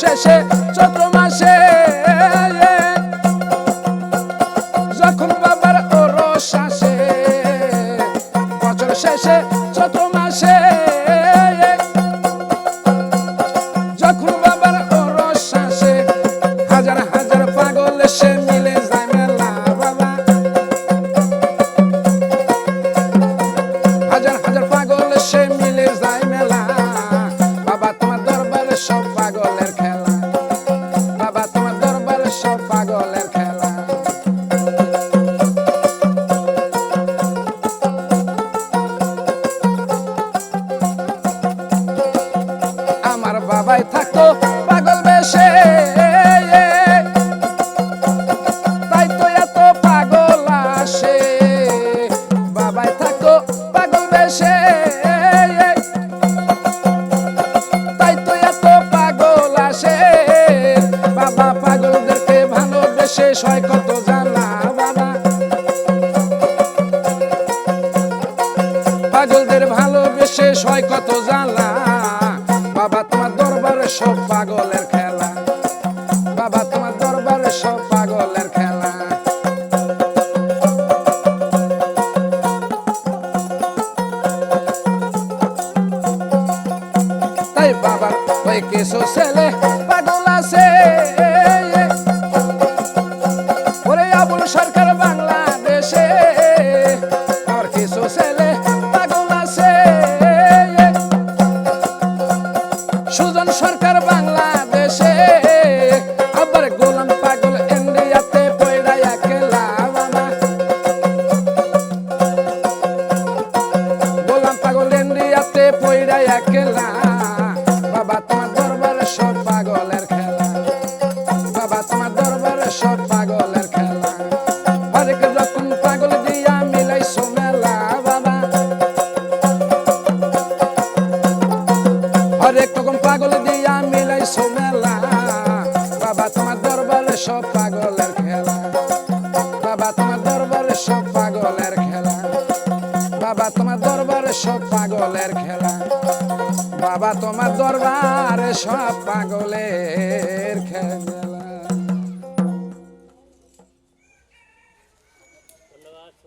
শেষে চৈত্র মাসে যখন বাবার ওরস আসে বছর শেষে চৈত্র মাসে পাগলের খেলা। আমার বাবাই থাকতো পাগল বেশে। ভালোবেসে সয় কত জানা বাবা পাগলদের ভালোবেসে সয় কত জানা বাবা, তোমার দরবারে সব পাগলের খেলা। বাবা, তোমার দরবারে সব পাগলের খেলা। তাই বাবার ওই কিছু ছেলে পাগল আছে। সরকার বাংলাদেশে, আবার গোলাম পাগল ইন্ডিয়াতে পয়ডা একেলা গোলাম পাগল ইন্ডিয়াতে পয়ডা একেলা বাবা তোমার দরবারে সব পাগলের খেলা। বাবা তোমার দরবারে সব রকম দিয়া মিলাই সোমেলা বাবা, তোমার দরবারে সব পাগলের খেলা। বাবা, তোমার দরবারে সব পাগলের খেলা। বাবা, তোমার দরবারে সব পাগলের খেলা। বাবা, তোমার দরবারে সব পাগলের খেলা।